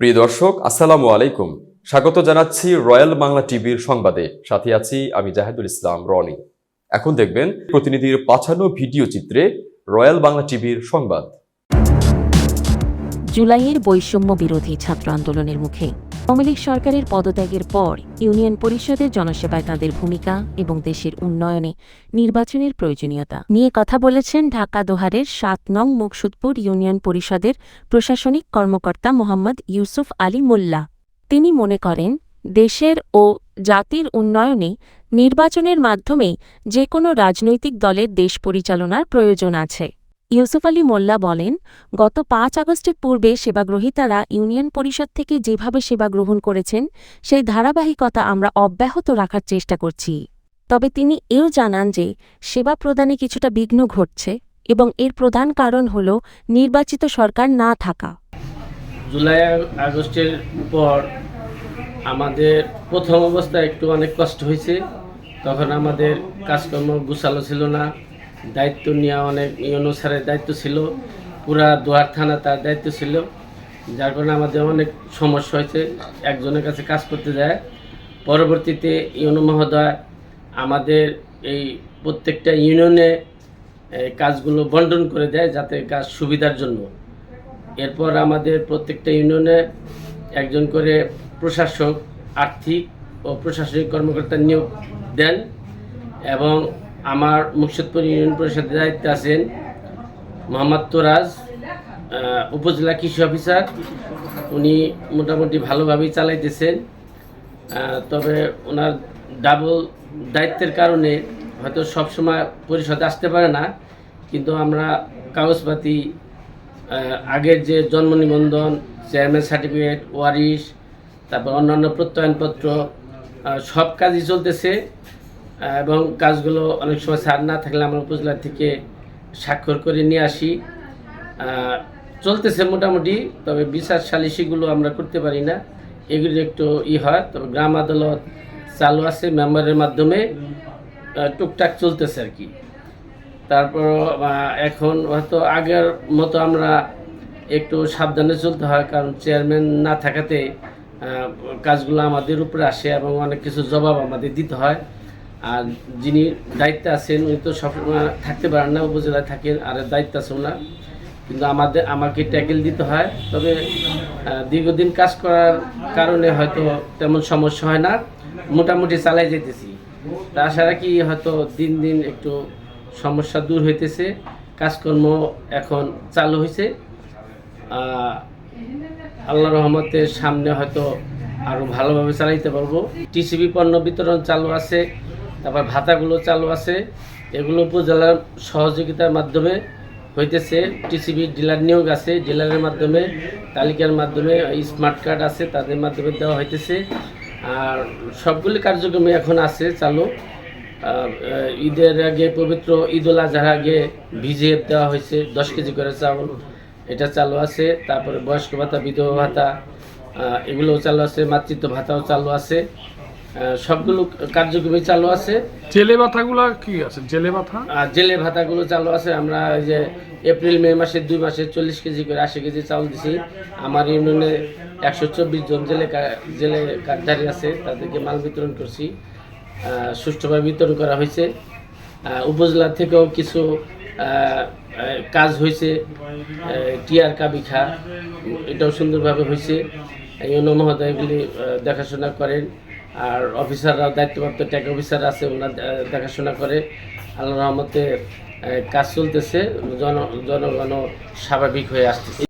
প্রিয় দর্শক, আসসালামু আলাইকুম। স্বাগত জানাচ্ছি রয়্যাল বাংলা টিভির সংবাদে। সাথে আছি আমি জাহেদুল ইসলাম, রনি। এখন দেখবেন প্রতিনিধির পাঠানো ভিডিও চিত্রে রয়্যাল বাংলা টিভির সংবাদ। জুলাইয়ের বৈষম্য বিরোধী ছাত্র আন্দোলনের মুখে। আওয়ামী লীগ সরকারের পদত্যাগের পর ইউনিয়ন পরিষদের জনসেবায় তাদের ভূমিকা এবং দেশের উন্নয়নে নির্বাচনের প্রয়োজনীয়তা নিয়ে কথা বলেছেন ঢাকা দোহারের সাত নং মুকসুদপুর ইউনিয়ন পরিষদের প্রশাসনিক কর্মকর্তা মোহাম্মদ ইউসুফ আলী মোল্লা। তিনি মনে করেন, দেশের ও জাতির উন্নয়নে নির্বাচনের মাধ্যমে যে কোনো রাজনৈতিক দলের দেশ পরিচালনার প্রয়োজন আছে। ইউসুফ আলী মোল্লা বলেন, গত পাঁচ আগস্টের পূর্বে সেবাগ্রহীতারা ইউনিয়ন পরিষদ থেকে যেভাবে সেবা গ্রহণ করেছেন, সেই ধারাবাহিকতা আমরা অব্যাহত রাখার চেষ্টা করছি। তবে তিনি এও জানান যে, সেবা প্রদানে কিছুটা বিঘ্ন ঘটছে এবং এর প্রধান কারণ হল নির্বাচিত সরকার না থাকা। জুলাই আগস্টের পর আমাদের প্রথম অবস্থায় একটু অনেক কষ্ট হয়েছে। তখন আমাদের কাজকর্ম গুছালো ছিল না। দায়িত্ব নেওয়া অনেক অনুসারে দায়িত্ব ছিল। পুরা দুয়ার থানা তার দায়িত্ব ছিল। যার কারণে আমাদের অনেক সমস্যা হয়েছে। একজনের কাছে কাজ করতে যায়। পরবর্তীতে ইউনো মহোদয় আমাদের এই প্রত্যেকটা ইউনিয়নে কাজগুলো বন্টন করে দেয় যাতে কাজ সুবিধার জন্য। এরপর আমাদের প্রত্যেকটা ইউনিয়নে একজন করে প্রশাসক, আর্থিক ও প্রশাসনিক কর্মকর্তা নিয়োগ দেন এবং আমার মুর্শিদপুর ইউনিয়ন পরিষদের দায়িত্বে আছেন মোহাম্মদ তোরাজ উপজেলা কৃষি অফিসার। উনি মোটামুটি ভালোভাবেই চালাইতেছেন। তবে ওনার ডাবল দায়িত্বের কারণে হয়তো সবসময় পরিষদে আসতে পারে না। কিন্তু আমরা কাগজপাতি আগের যে জন্ম নিবন্ধন চেয়ারম্যান সার্টিফিকেট ওয়ারিশ, তারপর অন্যান্য প্রত্যয়নপত্র সব কাজই চলতেছে। এবং কাজগুলো অনেক সময় সার না থাকলে আমরা উপজেলা থেকে স্বাক্ষর করে নিয়ে আসি। চলতেছে মোটামুটি, তবে বিচার সালিসিগুলো আমরা করতে পারি না। এগুলো একটু ই হয়, তবে গ্রাম আদালত চালু আছে মেম্বারের মাধ্যমে। টুকটাক চলতেছে আর কি। তারপর এখন হয়তো আগের মতো আমরা একটু সাবধানে চলতে হয়, কারণ চেয়ারম্যান না থাকাতে কাজগুলো আমাদের উপরে আসে এবং অনেক কিছু জবাব আমাদের দিতে হয়। আর যিনি দায়িত্বে আছেন, উনি তো সবসময় থাকতে পারেন না, উপজেলায় থাকেন, আর দায়িত্ব আছে ওনার। কিন্তু আমাদের, আমাকে ট্যাকেল দিতে হয়, তবে দীর্ঘদিন কাজ করার কারণে হয়তো তেমন সমস্যা হয় না। মোটামুটি চালাই যেতেছি। তা আশা রাখি হয়তো দিন দিন একটু সমস্যা দূর হইতেছে। কাজকর্ম এখন চালু হয়েছে আল্লাহ রহমতের সামনে হয়তো আরও ভালোভাবে চালাইতে পারব। টিসিবি পণ্য বিতরণ চালু আছে। তারপর ভাতাগুলো চালু আছে। এগুলো উপজেলার সহযোগিতার মাধ্যমে হইতেছে। টিসিবি ডিলার নিয়োগ আছে। ডিলারের মাধ্যমে, তালিকার মাধ্যমে স্মার্ট কার্ড আছে, তাদের মাধ্যমে দেওয়া হইতেছে। আর সবগুলি কার্যক্রমে এখন আছে, চালু। ঈদের আগে পবিত্র ঈদ উল আজহার আগে ভিজিএফ দেওয়া হয়েছে দশ কেজি করে চাউল। এটা চালু আছে। তারপরে বয়স্ক ভাতা, বিধবা ভাতা এগুলোও চালু আছে, মাতৃত্ব ভাতাও চালু আছে। সবগুলো কার্যক্রমই চালু আছে। জেলে মাথাগুলো কি আছে? জেলে মাথা আর জেলে ভাতাগুলো চালু আছে। আমরা এই যে এপ্রিল মে মাসে দুই মাসে চল্লিশ কেজি করে আশি কেজি চাউল দিছি। আমার ইউনিয়নে একশো চব্বিশ জন জেলে জেলে কার্ডধারী আছে। তাদেরকে মাল বিতরণ করছি। সুষ্ঠুভাবে বিতরণ করা হয়েছে। উপজেলা থেকেও কিছু কাজ হয়েছে। টিয়ার কাবিখা এটাও সুন্দরভাবে হয়েছে। ইউনো মহোদয় এগুলি দেখাশোনা করেন। আর অফিসাররা, দায়িত্বপ্রাপ্ত ট্যাক অফিসার আছে, ওনার দেখাশোনা করে। আল্লাহ রহমতে কাজ চলতেছে। জন জনগণ স্বাভাবিক হয়ে আসতেছে।